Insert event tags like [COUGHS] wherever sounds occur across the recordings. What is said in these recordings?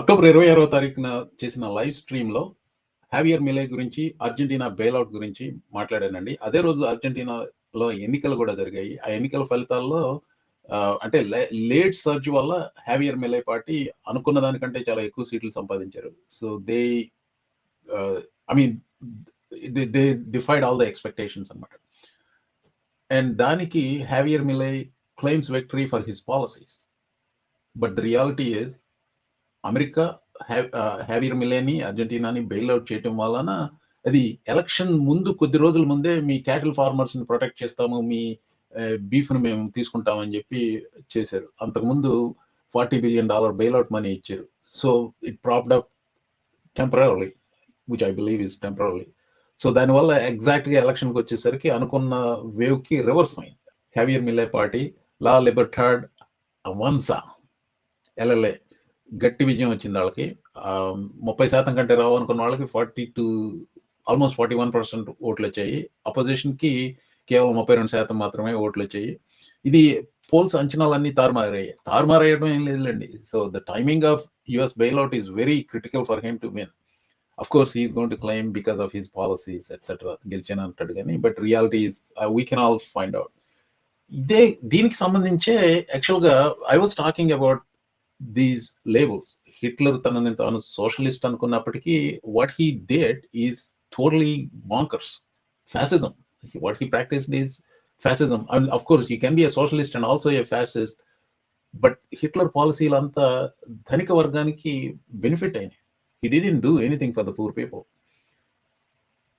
October ఇరవై ఆరో తారీఖున చేసిన లైవ్ స్ట్రీమ్లో హ్యావియర్ మిలే గురించి అర్జెంటీనా బెయిల్అవుట్ గురించి మాట్లాడానండి. అదే రోజు అర్జెంటీనాలో ఎన్నికలు కూడా జరిగాయి. ఆ ఎన్నికల ఫలితాల్లో అంటే లేట్ సర్చ్ వల్ల హ్యావియర్ మిలే పార్టీ అనుకున్న దానికంటే చాలా ఎక్కువ సీట్లు సంపాదించారు. So they I mean they defied all the expectations అనమాట అండ్ దానికి Javier Milei claims victory for his policies but the reality is America Javier మిలేని అర్జెంటీనాని బెయిల్అవుట్ చేయటం వలన అది ఎలక్షన్ ముందు కొద్ది రోజుల ముందే మీ క్యాటిల్ ఫార్మర్స్ని ప్రొటెక్ట్ చేస్తాము మీ బీఫ్ను మేము తీసుకుంటామని చెప్పి చేశారు. అంతకుముందు forty billion dollar bailout money ఇచ్చారు. So it propped up temporary which I believe is temporary so దానివల్ల ఎగ్జాక్ట్గా ఎలక్షన్కి వచ్చేసరికి అనుకున్న వేవ్కి రివర్స్ అయింది. Javier Milei party La Libertad Avanza LLA గట్టి విజయం వచ్చింది వాళ్ళకి. ముప్పై శాతం కంటే రావు అనుకున్న వాళ్ళకి forty two almost forty one percent ఓట్లు వచ్చాయి. అపోజిషన్కి కేవలం ముప్పై రెండు శాతం మాత్రమే ఓట్లు వచ్చాయి. ఇది పోల్స్ అంచనాలన్నీ తారుమారయ్యాయి తారుమారయ్యడం ఏం లేదులేండి. So the timing of US bailout is very critical for him to win of course is gonna claim because of his policies et cetera గెలిచాను అంటాడు కానీ but reality is we can all find out ఇదే దీనికి సంబంధించే యాక్చువల్గా I was talking about these labels Hitler తనని తాను socialist అనుకున్నప్పటికీ what he did is totally bonkers fascism what he practice is fascism and of course you can be a socialist and also a fascist but Hitler పాలసీలు అంతా ధనిక వర్గానికి benefit అయినాయి. He didn't do anything for the poor people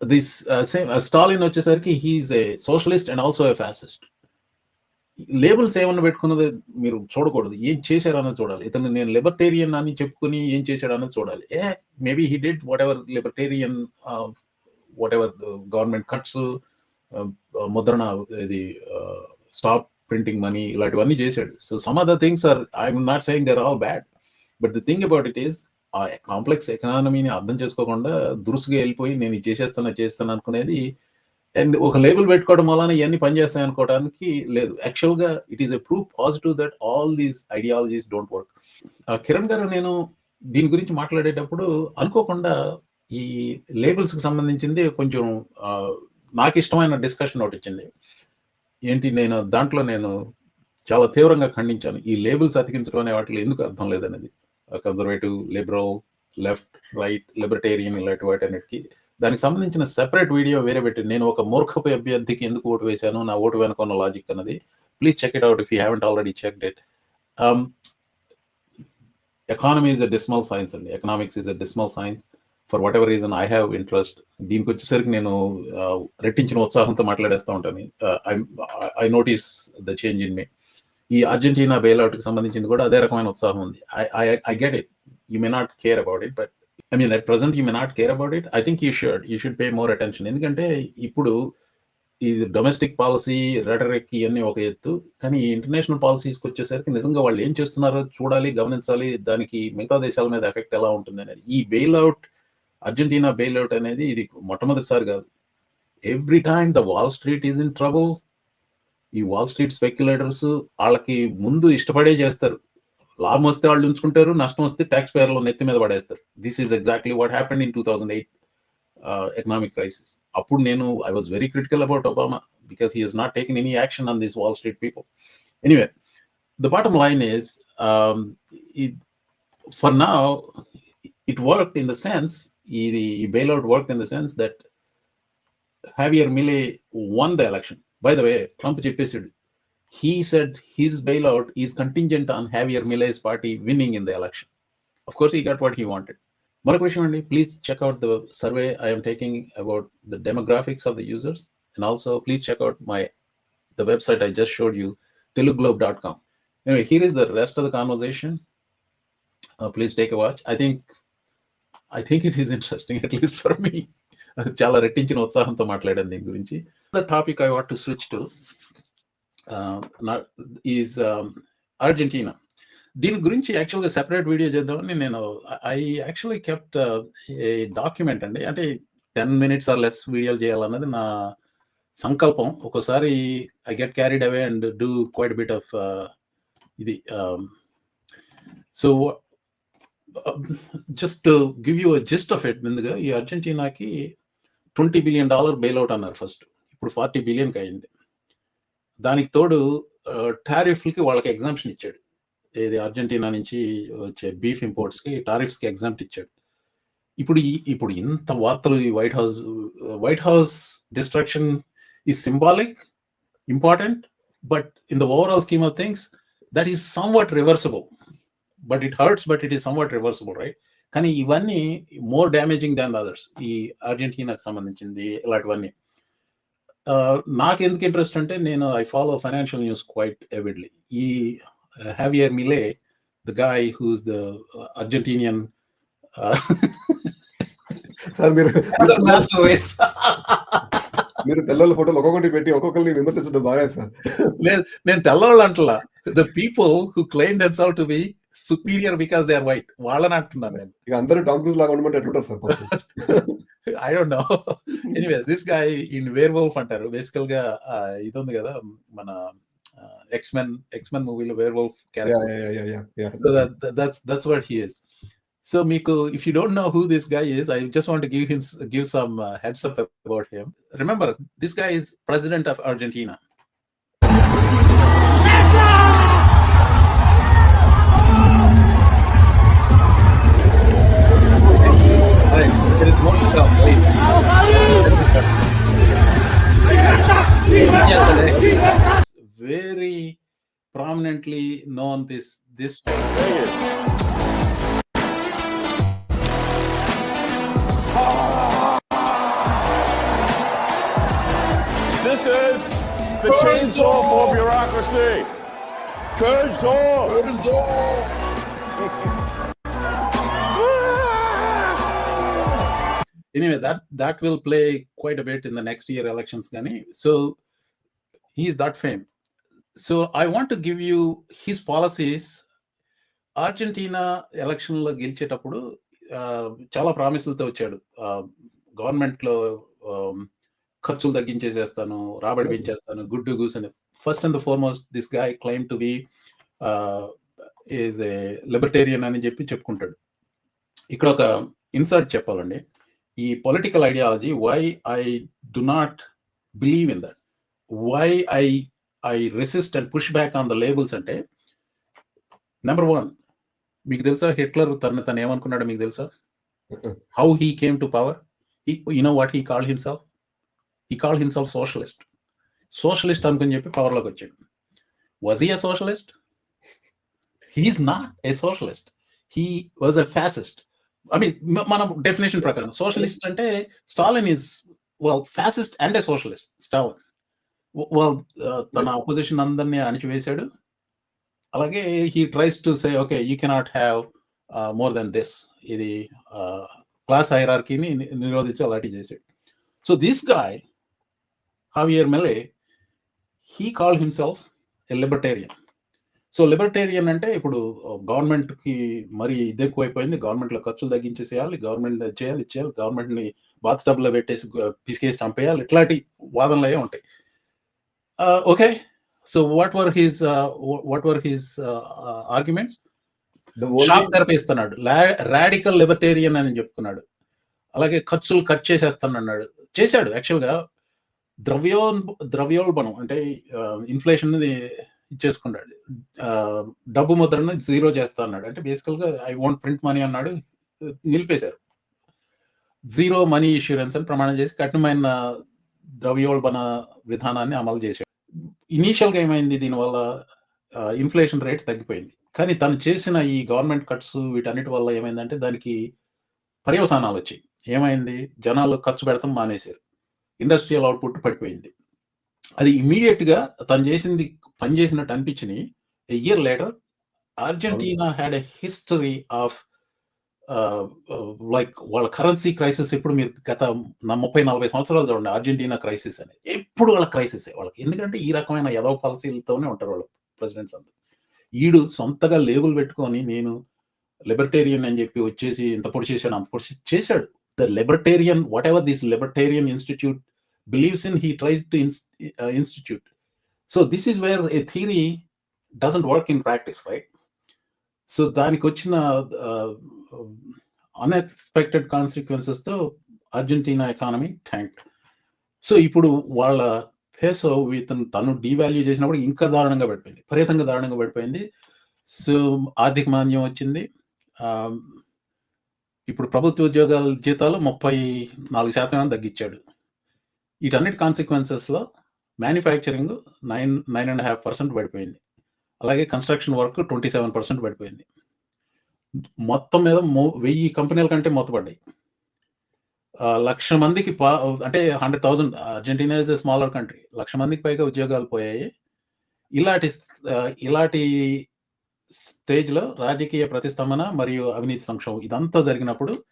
this same Stalin వచ్చేసరికి he is a socialist and also a fascist labels ఏమన్నా పెట్టుకున్నది మీరు చూడకూడదు. ఏం చేశారు అన్నది చూడాలి. ఇతను నేను లిబర్టేరియన్ అని చెప్పుకుని ఏం చేశాడు అన్నది చూడాలి. A maybe he did whatever libertarian whatever government cuts ముద్రణ ఇది స్టాప్ ప్రింటింగ్ మనీ ఇలాంటివన్నీ చేశాడు. So some other things are I'm not saying they're all bad but the thing about it is ah complex ఎకనామీని అర్థం చేసుకోకుండా దురుసుగా వెళ్ళిపోయి నేను ఇది చేసేస్తాను చేస్తాను అనుకునేది అండ్ ఒక లేబుల్ పెట్టుకోవడం వలన ఇవన్నీ పనిచేస్తాయి అనుకోవడానికి లేదు. యాక్చువల్గా it is a proof positive that all these ideologies don't work Kiran garu నేను దీని గురించి మాట్లాడేటప్పుడు అనుకోకుండా ఈ లేబుల్స్కి సంబంధించింది కొంచెం నాకు ఇష్టమైన డిస్కషన్ ఒకటి వచ్చింది. ఏంటి నేను దాంట్లో నేను చాలా తీవ్రంగా ఖండించాను. ఈ లేబుల్స్ అతికించడం అనే వాటిలో ఎందుకు అర్థం లేదనేది. Conservative liberal left right libertarian ఇలాంటి వాటి అన్నిటికీ దానికి సంబంధించిన సెపరేట్ వీడియో వేరే పెట్టి నేను ఒక మూర్ఖపు అభ్యర్థికి ఎందుకు ఓటు వేశాను నా ఓటు వెనుక ఉన్న లాజిక్ అన్నది please check it out if you haven't already check it economy is a dismal science అండి. Economics is a dismal science for whatever reason I have interest దీనికి వచ్చేసరికి నేను రెట్టించిన ఉత్సాహంతో మాట్లాడేస్తూ ఉంటాను. I notice the change in me ఈ Argentina బెయిల్అవుట్కి సంబంధించింది కూడా అదే రకమైన ఉత్సాహం ఉంది. I get it you may not care about it but I mean at present you may not care about it I think you should you should pay more attention ఎందుకంటే ఇప్పుడు ఈ డొమెస్టిక్ పాలసీ రెటరిక్ ఇవన్నీ ఒక ఎత్తు. కానీ ఈ international పాలసీస్కి వచ్చేసరికి నిజంగా వాళ్ళు ఏం చేస్తున్నారో చూడాలి గమనించాలి. దానికి మిగతా దేశాల మీద ఎఫెక్ట్ ఎలా ఉంటుంది అనేది. ఈ బెయిల్అవుట్ అర్జెంటీనా బెయిల్అవుట్ అనేది ఇది మొట్టమొదటిసారి కాదు. Every time the Wall Street is in trouble ఈ వాల్ స్ట్రీట్ స్పెక్యులేటర్స్ వాళ్ళకి ముందు ఇష్టపడే చేస్తారు. లాభం వస్తే వాళ్ళు ఉంచుకుంటారు నష్టం వస్తే ట్యాక్స్ పేర్లో నెత్తి మీద పడేస్తారు. This is exactly what happened in two thousand eight economic crisis అప్పుడు నేను I was very critical about Obama because he he's not taken any action on this Wall Street people anyway the bottom line is for నా it work in the sense ఇది ఈ bailout work in the sense that Javier Milei won the election by the way Trump చెప్పేసాడు he said his bailout is contingent on Javier Milei's party winning in the election. Of course, he got what he wanted. Mara question only, please check out the survey I am taking about the demographics of the users. And also, please check out my the website I just showed you, teluglobe.com. Anyway, here is the rest of the conversation. Uh, please take a watch. I think I think it is interesting, [LAUGHS] at least for me. చాలా రెట్టించిన ఉత్సాహంతో మాట్లాడాను దీని గురించి [LAUGHS] the topic I want to switch to Uh, is Argentina um, దీని గురించి యాక్చువల్గా separate video చేద్దామని నేను I actually kept a document అండి. అంటే టెన్ మినిట్స్ ఆర్ లెస్ వీడియోలు చేయాలన్నది నా సంకల్పం. ఒక్కోసారి I get carried away and do quite bit of ఇది so just give you gist of it ముందుగా ఈ అర్జెంటీనాకి ట్వంటీ బిలియన్ డాలర్ బెయిల్అవుట్ అన్నారు ఫస్ట్ ఇప్పుడు ఫార్టీ బిలియన్కి అయింది. దానికి తోడు టారిఫ్లకి వాళ్ళకి ఎగ్జామ్షన్ ఇచ్చాడు. ఏది అర్జెంటీనా నుంచి వచ్చే బీఫ్ ఇంపోర్ట్స్కి టారిఫ్స్కి ఎగ్జామ్ట్ ఇచ్చాడు. ఇప్పుడు ఈ ఇప్పుడు ఇంత వార్తలు ఈ White House White House destruction ఈ symbolic important but in the overall scheme of things that is somewhat reversible. But it hurts but it is somewhat reversible right? కానీ ఇవన్నీ మోర్ డ్యామేజింగ్ దాన్ అదర్స్. ఈ అర్జెంటీనాకి సంబంధించింది ఇలాంటివన్నీ. నాకు ఎందుకు ఇంట్రెస్ట్ అంటే నేను I follow financial news quite avidly ఈ Javier Milei the guy who's the Argentinian czar మీరు [LAUGHS] [LAUGHS] మీరు తెల్లల ఫోటోలు ఒక్కొక్కటి పెట్టి ఒక్కొక్కరిని విమర్శించడం బాగా సార్. లేదు నేను తెల్లవాళ్ళు అంటలా. The people who claim themselves to be superior because they are white వాళ్ళని అంటున్నాను నేను. ఇక అందరూ టామ్ క్రూజ్ లాగా ఉండమంటే ఎట్లుంటారు sir? [LAUGHS] I don't know anyway this guy in werewolf అంటారు బేసికల్గా ఇది ఉంది కదా మన ఎక్స్మెన్ ఎక్స్మెన్ మూవీలో werewolf Yeah, character yeah, yeah, yeah, yeah. So that that's that's what he is so miku if you don't know who this guy is i just want to give him give some uh, heads up about him remember this guy is there is more to right? Very prominently known this this This is the chainsaw for bureaucracy. Chainsaw. anyway [LAUGHS] anyway that that will play quite a bit in the next year elections కానీ so he's that fame so I want give you his policies Argentina ఎలక్షన్లో గెలిచేటప్పుడు చాలా ప్రామిసులతో వచ్చాడు. గవర్నమెంట్లో ఖర్చులు తగ్గించేసేస్తాను రాబడి పెంచేస్తాను గుడ్ గూస్ అని first and foremost this guy claim to be is a libertarian అని చెప్పి చెప్పుకుంటాడు. ఇక్కడ ఒక ఇన్సర్ట్ చెప్పాలండి. ఈ political ideology why I do not believe in that why I I resist and push back on the labels అంటే number one మీకు తెలుసా హిట్లర్ తను తను ఏమనుకున్నాడు మీకు తెలుసా? How he came to power you know what he call himself he call himself socialist socialist అనుకుని చెప్పి పవర్లోకి వచ్చాడు. Was he a socialist he's not a socialist he was a fascist I mean మనం డెఫినేషన్ ప్రకారం socialist అంటే Stalin is well fascist and a socialist Stalin well తన opposition అందరినీ అణిచివేశాడు. అలాగే he tries to say okay you cannot have more than this ఇది class హైరార్కీని నిరోధించి అలాంటివి చేశాడు. So this guy Javier Milei he call himself a libertarian so libertarian అంటే ఇప్పుడు గవర్నమెంట్కి మరి ఇది ఎక్కువైపోయింది గవర్నమెంట్లో ఖర్చులు తగ్గించేసేయాలి గవర్నమెంట్ చేయాలి ఇచ్చేయాలి గవర్నమెంట్ని బాత్ టబ్లో పెట్టేసి పిసికేసి చంపేయాలి ఇట్లాంటి వాదనలు అయ్యే ఉంటాయి okay. So what were his what were his arguments? Shock therapy ఇస్తున్నాడు రాడికల్ లిబర్టేరియన్ అని చెప్పుకున్నాడు. అలాగే ఖర్చులు కట్ చేసేస్తానన్నాడు. చేశాడు యాక్చువల్గా ద్రవ్యో ద్రవ్యోల్బణం అంటే ఇన్ఫ్లేషన్ ఇచ్చేసుకున్నాడు. ఆ, డబ్బు ముద్రను జీరో చేస్తా అన్నాడు. అంటే బేసికల్గా ఐ వాంట్ ప్రింట్ మనీ అన్నాడు. నిలిపేశారు. జీరో మనీ ఇష్యూరెన్స్ అని ప్రమాణం చేసి కఠినమైన ద్రవ్యోల్బణ విధానాన్ని అమలు చేశాడు. ఇనీషియల్గా ఏమైంది? దీనివల్ల ఇన్ఫ్లేషన్ రేట్ తగ్గిపోయింది. కానీ తను చేసిన ఈ గవర్నమెంట్ కట్స్ వీటన్నిటి వల్ల ఏమైందంటే దానికి పర్యవసానాలు వచ్చాయి. ఏమైంది? జనాలు ఖర్చు పెడతాం మానేశారు. ఇండస్ట్రియల్ అవుట్పుట్ పడిపోయింది. అది ఇమీడియట్గా తను చేసింది పని చేసినట్టు అనిపించింది year later Argentina had a history of like వాళ్ళ కరెన్సీ క్రైసిస్ ఇప్పుడు మీరు గత ముప్పై నలభై సంవత్సరాలు చూడండి అర్జెంటీనా క్రైసిస్ అని. ఎప్పుడు వాళ్ళ క్రైసిస్ వాళ్ళకి. ఎందుకంటే ఈ రకమైన యదవ పాలసీలతోనే ఉంటారు వాళ్ళు ప్రెసిడెంట్స్ అందరు. ఈడు సొంతగా లేబుల్ పెట్టుకొని నేను లిబర్టేరియన్ అని చెప్పి వచ్చేసి ఇంత పొడి చేశాడు అంత పొడి చేశాడు. చేశాడు the libertarian whatever this libertarian institute believes in he tries to institute so this is where a theory doesn't work in practice right so దానికి వచ్చిన అన్ఎక్స్పెక్టెడ్ కాన్సిక్వెన్సెస్తో అర్జెంటీనా ఎకానమీ ట్యాంక్ సో ఇప్పుడు వాళ్ళ పేసో ఇతను తను డీవాల్యూ చేసినప్పుడు ఇంకా దారుణంగా పడిపోయింది. విపరీతంగా దారుణంగా పడిపోయింది. సో ఆర్థిక మాంద్యం వచ్చింది. Um, ఇప్పుడు ప్రభుత్వ ఉద్యోగాల జీతాలు ముప్పై నాలుగు శాతం తగ్గించాడు. వీటన్నిటి కాన్సిక్వెన్సెస్లో manufacturing nine nine and half percent పడిపోయింది. అలాగే construction work twenty seven percent పడిపోయింది. మొత్తం మీద మూ- వెయ్యి కంపెనీల కంటే మూతపడ్డాయి. లక్ష మందికి పా అంటే hundred thousand Argentina is a smaller country. Lakh మందికి పైగా ఉద్యోగాలు పోయాయి. ఇలాంటి ఇలాంటి స్టేజ్లో రాజకీయ ప్రతిస్తంభన మరియు అవినీతి సంక్షోభం ఇదంతా జరిగినప్పుడు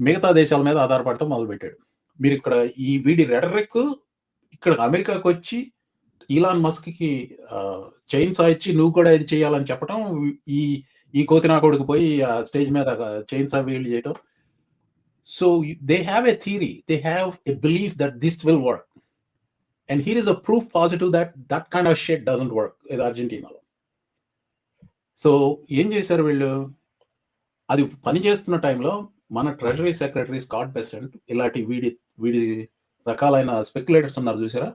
మిగతా దేశాల మీద ఆధారపడటం మొదలుపెట్టాడు. మీరు ఇక్కడ ఈ వీడి రెడరిక్ ఇక్కడ అమెరికాకు వచ్చి ఈలాన్ మస్క్కి చైన్ సా ఇచ్చి నువ్వు కూడా ఇది చేయాలని చెప్పడం ఈ ఈ కోతినా కొడుకు పోయి ఆ స్టేజ్ మీద చైన్ సా వీల్ చేయడం so they have a theory they have a belief that this will work and here is a proof positive that that kind of shit doesn't work ఇది అర్జెంటీనాలో సో ఏం చేశారు వీళ్ళు? అది పని చేస్తున్న టైంలో మన ట్రెజరీ సెక్రటరీ స్కాట్ బెసెంట్ ఇలాంటి వీడి వీడి రకాలైన స్పెక్యులేటర్స్ ఉన్నారు చూసారా?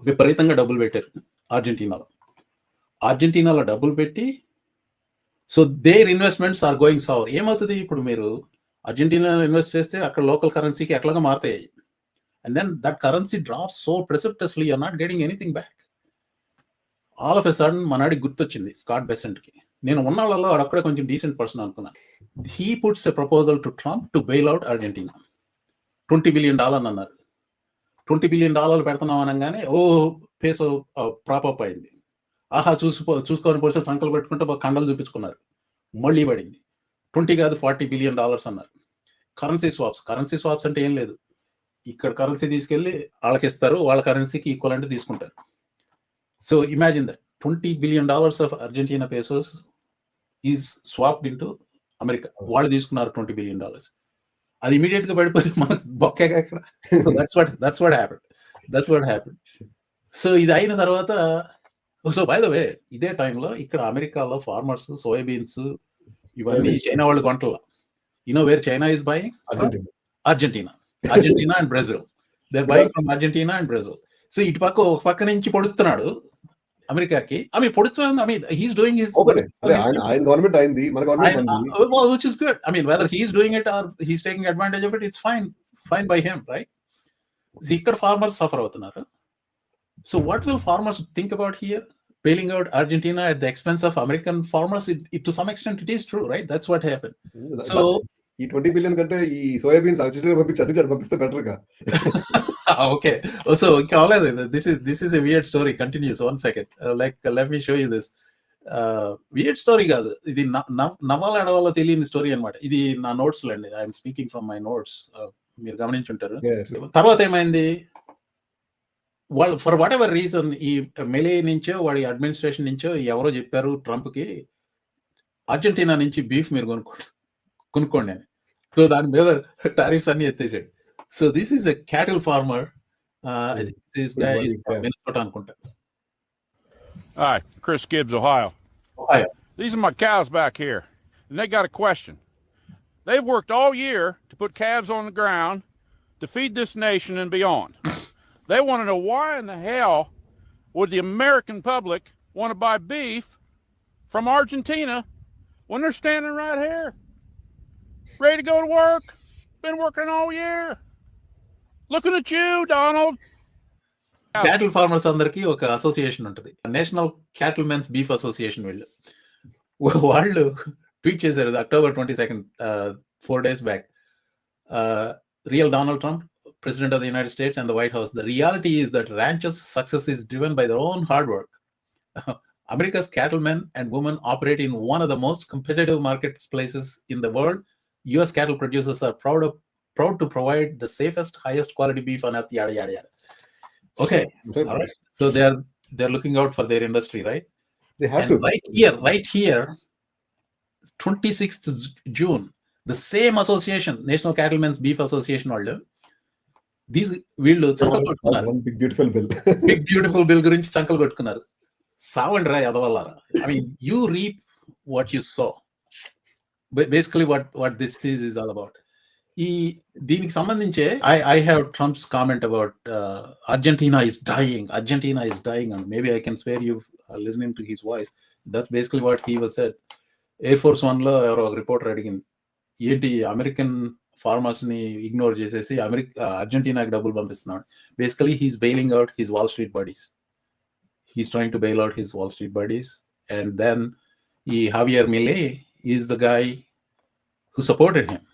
విపరీతంగా డబ్బులు పెట్టారు అర్జెంటీనాలో. అర్జెంటీనాలో డబ్బులు పెట్టి so they're investments are going sour ఏమవుతుంది ఇప్పుడు మీరు? అర్జెంటీనాలో ఇన్వెస్ట్ చేస్తే అక్కడ లోకల్ కరెన్సీకి ఎట్లాగా మారుతాయి. And then that currency drops so precipitously you're not getting anything back all of a sudden మనాడికి గుర్తొచ్చింది స్కాట్ బెసెంట్కి నేను ఉన్నాళ్ళలో అక్కడే కొంచెం డీసెంట్ పర్సన్ అనుకున్నాను he puts a proposal to Trump to bail out Argentina twenty billion dollar అన్నారు. Twenty billion డాలర్లు పెడుతున్నాం అనగానే ఓ ఫేస్ ప్రాపప్ అయింది. ఆహా చూసుకో చూసుకొని పోతే సంకలు పెట్టుకుంటే కండలు చూపించుకున్నారు. మళ్ళీ పడింది. ట్వంటీ కాదు ఫార్టీ బిలియన్ డాలర్స్ అన్నారు. కరెన్సీ స్వాప్స్ కరెన్సీ స్వాప్స్ అంటే ఏం లేదు. ఇక్కడ కరెన్సీ తీసుకెళ్ళి వాళ్ళకి ఇస్తారు వాళ్ళ కరెన్సీకి ఈక్వల్ అంటే తీసుకుంటారు. So imagine that twenty billion dollars of Argentina pesos is swapped into America. వాళ్ళు తీసుకున్నారు ట్వంటీ బిలియన్ డాలర్స్. అది ఇమీడియట్గా పడిపోతే మనకు బొక్కేగా ఇక్కడ that's what that's what happen that's what happen so ఇది అయిన తర్వాత సో బై ద వే ఇదే టైంలో ఇక్కడ అమెరికాలో ఫార్మర్స్ సోయాబీన్స్ ఇవన్నీ. చైనా వాళ్ళు కొంటల. You know where China is buy Argentina Argentina and Brazil they're buy from Argentina and Brazil so ఇటు పక్క ఒక పక్క నుంచి పొడుస్తున్నాడు. అమెరికాకి I mean పొడుస్తున్నాడు I mean he's doing his ఆయన గవర్నమెంట్ అయింది మన government uh, is good. I mean, whether he's doing it or he's taking advantage of it, it's fine, fine by him, right? See, ఇక్కడ farmers suffer అవుతున్నారు. So what will farmers think about here? Bailing out Argentina at the expense of American farmers, it, it, to some extent it is true, right? That's what happened. So, ఈ twenty billion కంటే ఈ soybeans Argentina పంపించి పంపిస్తే బెటర్గా [LAUGHS] అవ్వలేదు. this is this is a weird story. Continues one second. Uh, like, uh, let me show you this. Weird story కాదు. ఇది నవ్వాల అడవాలో తెలియని స్టోరీ అన్నమాట. ఇది నా నోట్స్ అండి. I'm speaking from my notes మీరు గమనించుంటారు. తర్వాత ఏమైంది? వాళ్ళు ఫర్ వాట్ ఎవర్ రీజన్ ఈ మెలే నుంచో వాడి అడ్మినిస్ట్రేషన్ నుంచో ఎవరో చెప్పారు ట్రంప్కి అర్జెంటీనా నుంచి బీఫ్ మీరు కొనుక్కోండి. కొనుక్కోండి అని. సో దాని మీద టారిఫ్స్ అన్ని ఎత్తేసాడు. So this is a cattle farmer Minnesota అనుకుంటా Hi, Chris Gibbs, Ohio. Ohio. These are my cows back here, and they got a question. They've worked all year to put calves on the ground to feed this nation and beyond. [COUGHS] they want to know why in the hell would the American public want to buy beef from Argentina when they're standing right here, ready to go to work, been working all year. Looking at you, Donald. Cattle farmers అందరికి ఒక association ఉంటుంది National Cattlemen's Beef Association వీళ్ళు వా- వాళ్ళు tweet చేశారు October twenty second four days back Real Donald Trump president of the United States and the White House. The reality is that ranchers' success is driven by their own hard work. [LAUGHS] America's cattlemen and women operate in one of the most competitive marketplaces in the world. U.S. cattle producers are proud of proud to provide the safest, highest quality beef on earth. Yada yada yada. Okay, all right. So they're they're looking out for their industry, right? They have And to right here, right here, 26th June, the same association, National Cattlemen's Beef Association వాళ్ళు these వీళ్ళు చంకలు కొట్టుకున్నారు one big beautiful bill big beautiful bill గురించి చంకలు కొట్టుకున్నారు సావండి రా ఎదవల్లారా I mean you reap what you sow basically what what this is is all about ఈ దీనికి సంబంధించే I I have Trump's comment about Argentina is dying Argentina is dying and maybe I can swear you listening to his voice that's basically what he was said Air Force వన్లో ఎవరో ఒక reporter అడిగింది ఏంటి American ఫార్మర్స్ని ignore చేసేసి America అర్జెంటీనాకి డబ్బులు పంపిస్తున్నాడు? Basically he's bailing out his Wall Street buddies he's trying to bail out his Wall Street buddies and then ఈ Javier Milei is the guy who supported him